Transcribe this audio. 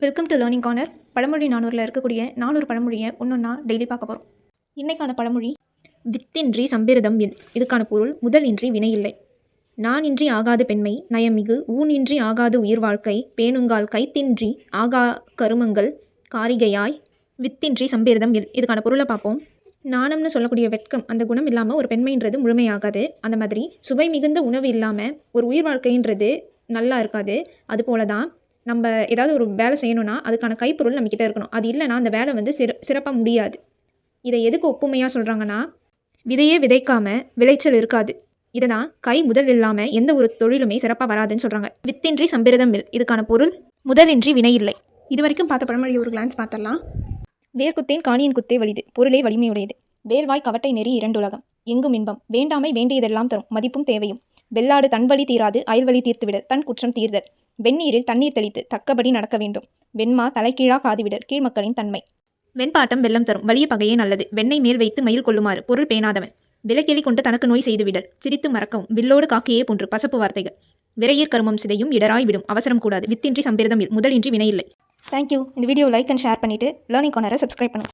Welcome to learning corner பழமொழி நானூறில் இருக்கக்கூடிய நானூறு பழமொழியை ஒன்றொன்னா டெய்லி பார்க்க போகிறோம் இன்றைக்கான பழமொழி வித்தின்றி சம்பிரதம் என் இதுக்கான பொருள் முதலின்றி வினையில்லை. நானின்றி ஆகாத பெண்மை நயமிகு ஊனின்றி ஆகாது உயிர் வாழ்க்கை பேணுங்கால் கைத்தின்றி ஆகா கருமங்கள் காரிகையாய் வித்தின்றி சம்பிரதம் வில் இதுக்கான பொருளை பார்ப்போம். நாணம்னு சொல்லக்கூடிய வெட்கம் அந்த குணம் இல்லாமல் ஒரு பெண்மைன்றது முழுமையாகாது. அந்த மாதிரி சுவை மிகுந்த உணவு இல்லாமல் ஒரு உயிர் வாழ்க்கைன்றது நல்லா இருக்காது. அதுபோல தான் நம்ம ஏதாவது ஒரு வேலை செய்யணும்னா அதுக்கான கைப்பொருள் நம்மக்கிட்ட இருக்கணும். அது இல்லைன்னா அந்த வேலை வந்து சிற சிறப்பாக முடியாது. இதை எதுக்கு ஒப்புமையாக சொல்கிறாங்கன்னா விதையே விதைக்காமல் விளைச்சல் இருக்காது. இதை தான் கை முதல் இல்லாமல் எந்த ஒரு தொழிலுமே சிறப்பாக வராதுன்னு சொல்கிறாங்க வித்தின்றி சம்பிரதம் மில் இதுக்கான பொருள் முதலின்றி வினை இல்லை. இது வரைக்கும் பார்த்த பழமொழியை ஒரு கிளான்ஸ் பார்த்தரலாம் வேர்க்குத்தேன் காணியின் குத்தே வலிது பொருளே வலிமையுடையது. வேல்வாய் கவட்டை நெறி இரண்டுலகம் எங்கும் இன்பம். வேண்டாமை வேண்டியதெல்லாம் தரும். மதிப்பும் தேவையும். வெள்ளாடு தன் வழி தீராது அயல்வழி தீர்த்துவிட தன் குற்றம் தீர்தல். வெந்நீரில் தண்ணீர் தெளித்து தக்கபடி நடக்க வேண்டும். வெண்மா தலைகீழா காதுவிடர் கீழ்மக்களின் தன்மை. வெண்பாட்டம் வெள்ளம் தரும். வலிய பகையே நல்லது. வெண்ணெய் மேல் வைத்து மயில் கொள்ளுமாறு பொருள் பேணாதவன். விலக்கெளி கொண்டு தனக்கு நோய் செய்துவிடல் சிரித்து மறக்கவும். வில்லோடு காக்கையே போன்று பசப்பு வார்த்தைகள். விரையீர் கருமம் சிதையும் இடராய் விடும். அவசரம் கூடாது. வித்தின்றி சம்பிரதம் முதலின்றி வினையில்லை தேங்க்யூ இந்த வீடியோ லைக் அண்ட் ஷேர் பண்ணிவிட்டு லேர்னிங் கார்னரை சப்ஸ்கிரைப் பண்ணுங்கள்